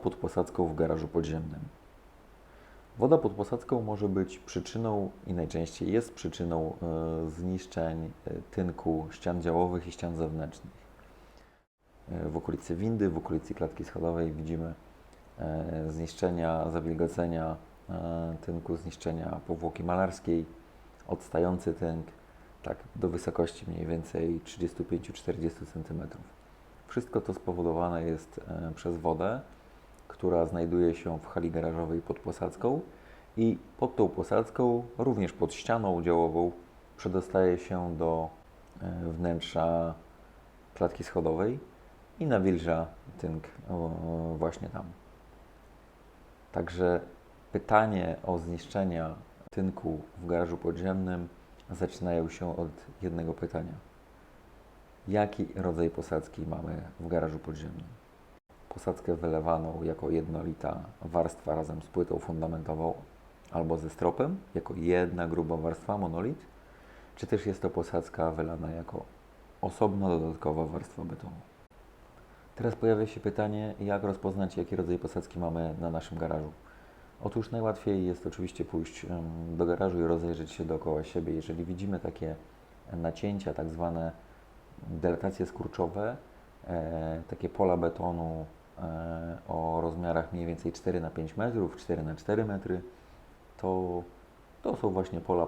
pod posadzką w garażu podziemnym. Woda pod posadzką może być przyczyną i najczęściej jest przyczyną e, zniszczeń e, tynku ścian działowych i ścian zewnętrznych. E, W okolicy windy, w okolicy klatki schodowej widzimy zniszczenia, zawilgocenia tynku, zniszczenia powłoki malarskiej, odstający tynk, tak do wysokości mniej więcej 35-40 cm. Wszystko to spowodowane jest przez wodę, która znajduje się w hali garażowej pod posadzką i pod tą posadzką, również pod ścianą działową, przedostaje się do e, wnętrza klatki schodowej i nawilża tynk właśnie tam. Także pytanie o zniszczenia tynku w garażu podziemnym zaczynają się od jednego pytania. Jaki rodzaj posadzki mamy w garażu podziemnym? Posadzkę wylewaną jako jednolita warstwa razem z płytą fundamentową albo ze stropem, jako jedna gruba warstwa, monolit, czy też jest to posadzka wylana jako osobna dodatkowa warstwa betonu? Teraz pojawia się pytanie, jak rozpoznać, jaki rodzaj posadzki mamy na naszym garażu. Otóż najłatwiej jest oczywiście pójść do garażu i rozejrzeć się dookoła siebie. Jeżeli widzimy takie nacięcia, tak zwane delatacje skurczowe, e, takie pola betonu o rozmiarach mniej więcej 4 na 5 metrów, 4 na 4 metry, to, to są właśnie pola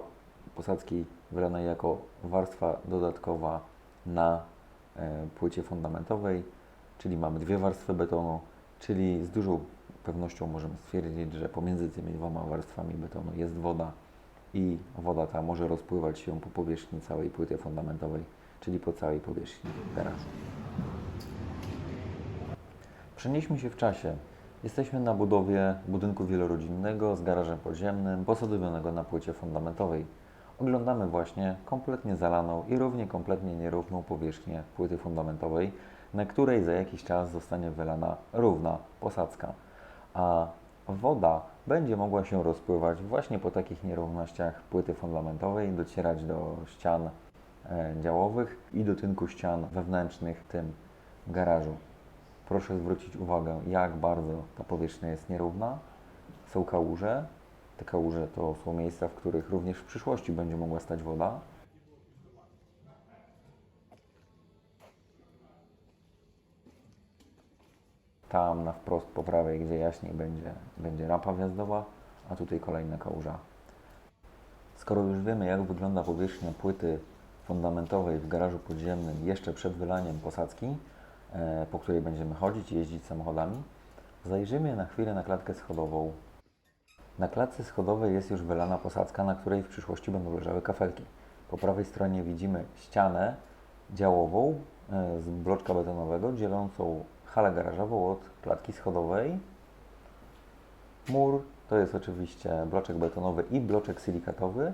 posadzki wylanej jako warstwa dodatkowa na e, płycie fundamentowej, czyli mamy dwie warstwy betonu, czyli z dużą pewnością możemy stwierdzić, że pomiędzy tymi dwoma warstwami betonu jest woda i woda ta może rozpływać się po powierzchni całej płyty fundamentowej, czyli po całej powierzchni garażu. Przenieśmy się w czasie. Jesteśmy na budowie budynku wielorodzinnego z garażem podziemnym, posadowionego na płycie fundamentowej. Oglądamy właśnie kompletnie zalaną i równie kompletnie nierówną powierzchnię płyty fundamentowej, na której za jakiś czas zostanie wylana równa posadzka. A woda będzie mogła się rozpływać właśnie po takich nierównościach płyty fundamentowej, docierać do ścian e, działowych i do tynku ścian wewnętrznych w tym garażu. Proszę zwrócić uwagę, jak bardzo ta powierzchnia jest nierówna. Są kałuże. Te kałuże to są miejsca, w których również w przyszłości będzie mogła stać woda. Tam na wprost po prawej, gdzie jaśniej będzie, będzie rampa wjazdowa, a tutaj kolejna kałuża. Skoro już wiemy, jak wygląda powierzchnia płyty fundamentowej w garażu podziemnym jeszcze przed wylaniem posadzki, po której będziemy chodzić i jeździć samochodami, zajrzyjmy na chwilę na klatkę schodową. Na klatce schodowej jest już wylana posadzka, na której w przyszłości będą leżały kafelki. Po prawej stronie widzimy ścianę działową e, z bloczka betonowego dzielącą halę garażową od klatki schodowej. Mur to jest oczywiście bloczek betonowy i bloczek silikatowy.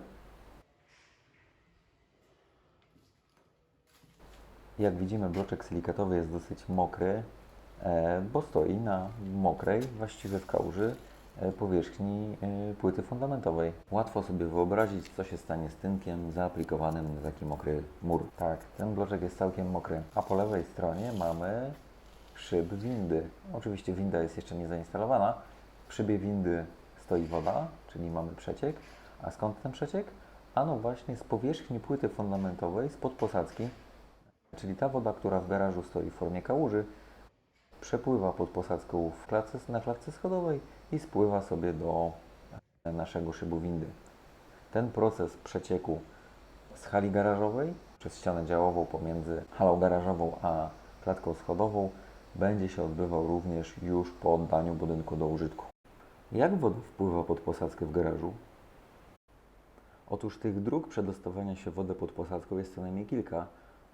Jak widzimy, bloczek silikatowy jest dosyć mokry, e, bo stoi na mokrej, właściwie w kałuży, e, powierzchni e, płyty fundamentowej. Łatwo sobie wyobrazić, co się stanie z tynkiem zaaplikowanym na taki mokry mur. Tak, ten bloczek jest całkiem mokry. A po lewej stronie mamy szyb windy. Oczywiście winda jest jeszcze nie zainstalowana. W szybie windy stoi woda, czyli mamy przeciek. A skąd ten przeciek? Ano właśnie z powierzchni płyty fundamentowej, spod posadzki, Czyli ta woda, która w garażu stoi w formie kałuży, przepływa pod posadzką w klatce, na klatce schodowej i spływa sobie do naszego szybu windy. Ten proces przecieku z hali garażowej przez ścianę działową pomiędzy halą garażową a klatką schodową będzie się odbywał również już po oddaniu budynku do użytku. Jak woda wpływa pod posadzkę w garażu? Otóż tych dróg przedostawania się wody pod posadzką jest co najmniej kilka,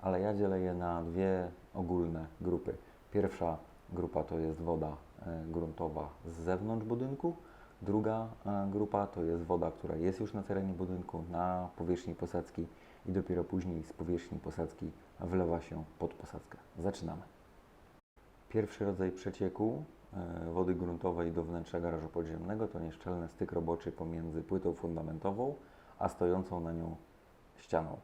ale ja dzielę je na dwie ogólne grupy. Pierwsza grupa to jest woda e, gruntowa z zewnątrz budynku, druga e, grupa to jest woda, która jest już na terenie budynku, na powierzchni posadzki i dopiero później z powierzchni posadzki wlewa się pod posadzkę. Zaczynamy. Pierwszy rodzaj przecieku e, wody gruntowej do wnętrza garażu podziemnego to nieszczelny styk roboczy pomiędzy płytą fundamentową a stojącą na nią ścianą.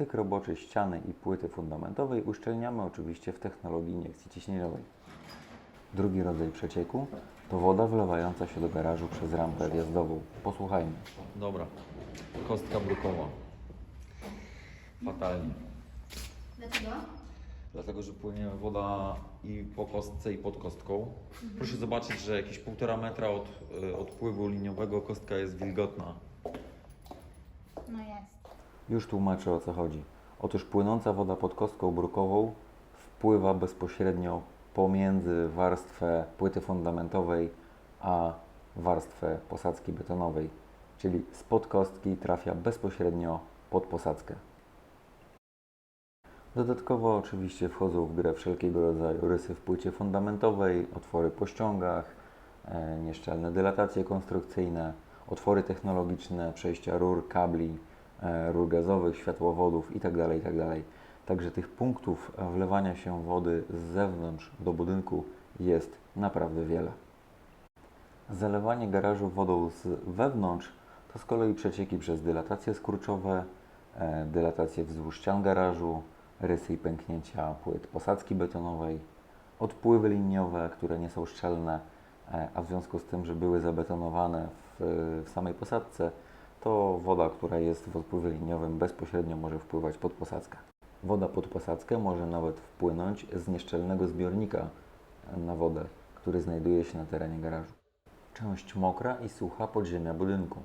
Styk roboczy ściany i płyty fundamentowej uszczelniamy oczywiście w technologii iniekcji ciśnieniowej. Drugi rodzaj przecieku to woda wlewająca się do garażu przez rampę wjazdową. Posłuchajmy. Dobra, kostka brukowa. Fatalnie. Dlaczego? Dlatego, że płynie woda i po kostce i pod kostką. Proszę zobaczyć, że jakieś półtora metra od, y, od pływu liniowego kostka jest wilgotna. No jest. Już tłumaczę o co chodzi. Otóż płynąca woda pod kostką brukową wpływa bezpośrednio pomiędzy warstwę płyty fundamentowej a warstwę posadzki betonowej, czyli spod kostki trafia bezpośrednio pod posadzkę. Dodatkowo oczywiście wchodzą w grę wszelkiego rodzaju rysy w płycie fundamentowej, otwory po ściągach, e, nieszczelne dylatacje konstrukcyjne, otwory technologiczne, przejścia rur, kabli, rur gazowych, światłowodów itd. itd. Także tych punktów e, wlewania się wody z zewnątrz do budynku jest naprawdę wiele. Zalewanie garażu wodą z wewnątrz to z kolei przecieki przez dylatacje skurczowe, e, dylatacje wzdłuż ścian garażu, rysy i pęknięcia płyt posadzki betonowej, odpływy liniowe, które nie są szczelne, e, a w związku z tym, że były zabetonowane w, w samej posadzce, to woda, która jest w odpływie liniowym bezpośrednio może wpływać pod posadzkę. Woda pod posadzkę może nawet wpłynąć z nieszczelnego zbiornika na wodę, który znajduje się na terenie garażu. Część mokra i sucha podziemia budynku.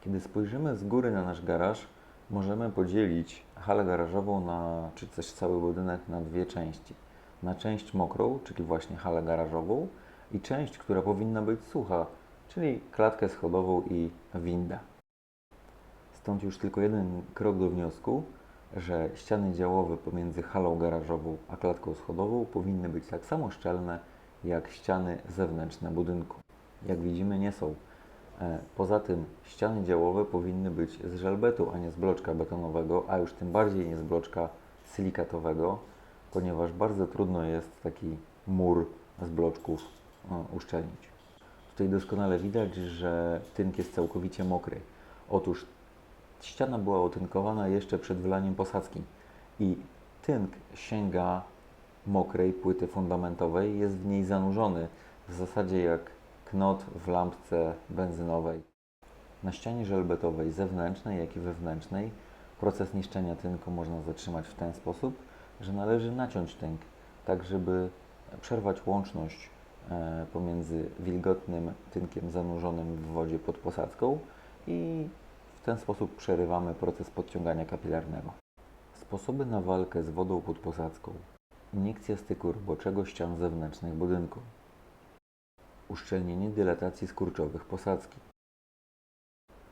Kiedy spojrzymy z góry na nasz garaż, możemy podzielić halę garażową na, czy też cały budynek na dwie części. Na część mokrą, czyli właśnie halę garażową i część, która powinna być sucha, czyli klatkę schodową i windę. Stąd już tylko jeden krok do wniosku, że ściany działowe pomiędzy halą garażową a klatką schodową powinny być tak samo szczelne jak ściany zewnętrzne budynku. Jak widzimy, nie są. E, Poza tym ściany działowe powinny być z żelbetu, a nie z bloczka betonowego, a już tym bardziej nie z bloczka silikatowego, ponieważ bardzo trudno jest taki mur z bloczków e, uszczelnić. Tutaj doskonale widać, że tynk jest całkowicie mokry. Otóż ściana była otynkowana jeszcze przed wylaniem posadzki i tynk sięga mokrej płyty fundamentowej, jest w niej zanurzony w zasadzie jak knot w lampce benzynowej. Na ścianie żelbetowej zewnętrznej, jak i wewnętrznej proces niszczenia tynku można zatrzymać w ten sposób, że należy naciąć tynk, tak żeby przerwać łączność e, pomiędzy wilgotnym tynkiem zanurzonym w wodzie pod posadzką i w ten sposób przerywamy proces podciągania kapilarnego. Sposoby na walkę z wodą pod posadzką. Iniekcja styku roboczego ścian zewnętrznych budynku. Uszczelnienie dylatacji skurczowych posadzki.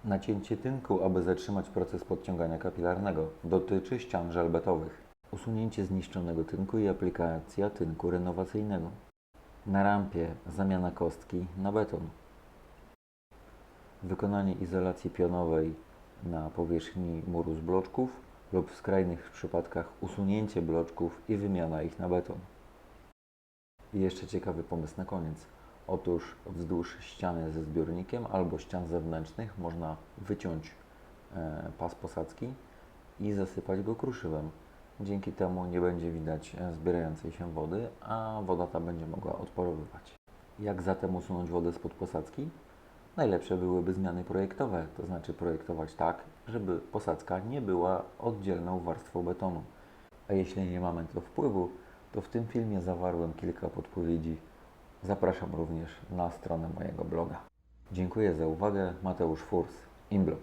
Nacięcie tynku, aby zatrzymać proces podciągania kapilarnego. Dotyczy ścian żelbetowych. Usunięcie zniszczonego tynku i aplikacja tynku renowacyjnego. Na rampie zamiana kostki na beton. Wykonanie izolacji pionowej na powierzchni muru z bloczków lub w skrajnych przypadkach usunięcie bloczków i wymiana ich na beton. I jeszcze ciekawy pomysł na koniec. Otóż wzdłuż ściany ze zbiornikiem albo ścian zewnętrznych można wyciąć e, pas posadzki i zasypać go kruszywem. Dzięki temu nie będzie widać e, zbierającej się wody, a woda ta będzie mogła odparowywać. Jak zatem usunąć wodę spod posadzki? Najlepsze byłyby zmiany projektowe, to znaczy projektować tak, żeby posadzka nie była oddzielną warstwą betonu. A jeśli nie mamy to wpływu, to w tym filmie zawarłem kilka podpowiedzi. Zapraszam również na stronę mojego bloga. Dziękuję za uwagę. Mateusz Furs, Imblog.